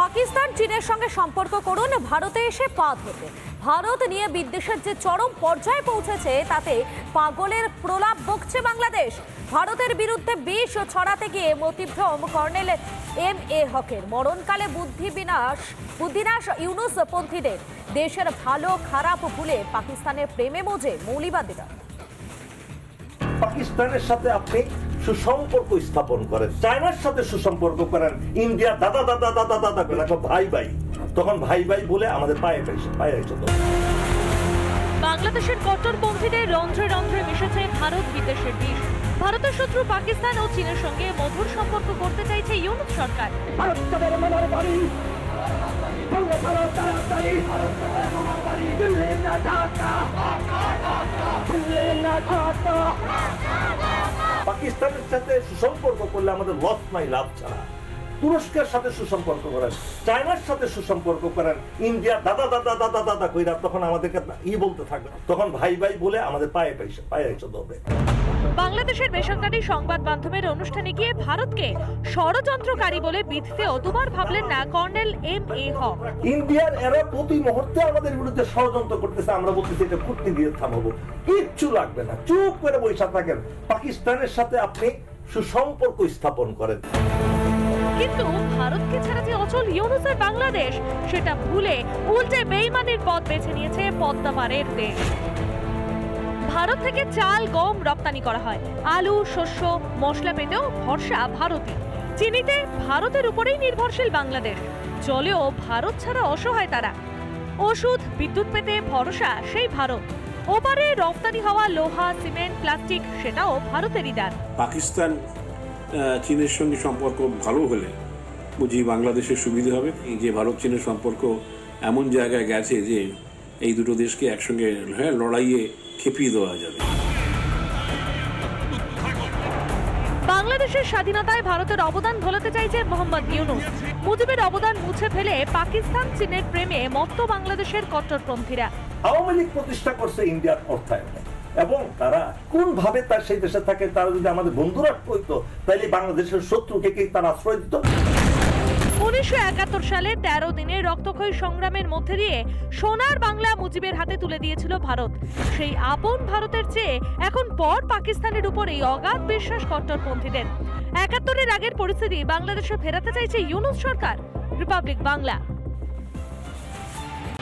পাকিস্তান চীনের সঙ্গে সম্পর্ক করুন, ভারতে এসে পা ধরবে ভারত নিয়ে বিদ্বেষের যে চরম পর্যায়ে পৌঁছেছে, তাতে পাগলের প্রলাপ বকছে বাংলাদেশ। ভারতের বিরুদ্ধে বিষ ছড়াতে গিয়ে মতিভ্রম কর্নেল এম এ হকের। মরণকালে বুদ্ধি বিনাশ বুদ্ধিনাশ ইউনুস পন্থীদের দেশের ভালো খারাপ ভুলে পাকিস্তানের প্রেমে মোজে মৌলিবাদীরা। পাকিস্তানের সাথে আপনি সুসম্পর্ক স্থাপন করেন চায়নার সাথে সুসম্পর্ক করেন ইন্ডিয়া দাদা দাদা দাদা দাদা করে এখন ভাই ভাই। তখন ভাই ভাই বলে আমাদের পায়ে পেয়েছে পায়ে এসে তো। বাংলাদেশের কট্টরপন্থীদের রন্ধ্রে রন্ধ্রে মিশেছে ভারত বিদেশের বিষ। ভারতের শত্রু পাকিস্তান ও চীনের সঙ্গে মধুর সম্পর্ক করতে চাইছে ইউনুস সরকার। ভারত তাদের মনের বাড়ি দিল্লি না ঢাকা পাকিস্তানের সাথে সুসম্পর্ক করলে আমাদের লস নাই লাভ ছাড়া। তুরস্কের সাথে সুসম্পর্ক করেন চায়নার সাথে সুসম্পর্ক করেন ইন্ডিয়া দাদা দাদা দাদা দাদা কইরা তখন আমাদেরকে ই বলতে থাকবে। তখন ভাই ভাই বলে আমাদের পায়ে পেয়েছে পায়ে এসে ধরবে বাংলাদেশের বেসরকারি সংবাদ মাধ্যমের অনুষ্ঠানে গিয়ে ভারতকে ষড়যন্ত্রকারী বলে বিধতেও দুবার ভাবলেন না কর্নেল এম এ হক। ইন্ডিয়ার এরা প্রতি মুহূর্তে আমাদের বিরুদ্ধে ষড়যন্ত্র করতেছে আমরা বলতেছি এটা কুর্তি দিয়ে থামাবো। কিচ্ছু লাগবে না চুপ করে বৈশা থাকেন। পাকিস্তানের সাথে আপনি সুসম্পর্ক স্থাপন করেন। কিন্তু ভারতকে ছাড়া যে অচল ইউনুসের বাংলাদেশ, সেটা ভুলে উল্টে বেইমানির পথ বেছে নিয়েছে পদ্মা পাড়ের দেশ। ভারত থেকে চাল, গম রপ্তানি করা হয়। আলু, শস্য, মশলা পেতেও ভরসা ভারতই। চিনিতে ভারতের উপরেই নির্ভরশীল বাংলাদেশ। জলেও ভারত ছাড়া অসহায় তারা। ওষুধ, বিদ্যুৎ পেতে ভরসা সেই ভারত। ওপারে রপ্তানি হওয়া লোহা, সিমেন্ট, প্লাস্টিক, সেটাও ভারতেরই দান। পাকিস্তান চীনের সঙ্গে সম্পর্ক ভালো হলে বুঝি বাংলাদেশের সুবিধা হবে। যে ভারত চীনের সম্পর্ক এমন জায়গায় গেছে যে এই দুটো দেশকে একসঙ্গে হ্যাঁ লড়াইয়ে খেপিয়ে দেওয়া যাবে। বাংলাদেশের স্বাধীনতায় ভারতের অবদান ভোলাতে চাইছে মোহাম্মদ ইউনুস। মুজিবের অবদান মুছে ফেলে পাকিস্তান চীনের প্রেমে মত্ত বাংলাদেশের কট্টরপন্থীরা। আওয়ামী লীগ প্রতিষ্ঠা করছে ইন্ডিয়ার অর্থায়নে। এবং তারা কোন ভাবে তার সেই দেশে থাকে, তারা যদি আমাদের বন্ধুরা হইতো তাহলে বাংলাদেশের শত্রুকে কি তারা আশ্রয় দিত? উনিশশো একাত্তর সালে তেরো দিনের রক্তক্ষয়ী সংগ্রামের মধ্যে দিয়ে সোনার বাংলা মুজিবের হাতে তুলে দিয়েছিল ভারত। সেই আপন ভারতের চেয়ে এখন পর পাকিস্তানের উপর এই অগাধ বিশ্বাস কট্টরপন্থীদের একাত্তরের আগের পরিস্থিতি বাংলাদেশে ফেরাতে চাইছে ইউনুস সরকার। রিপাবলিক বাংলা।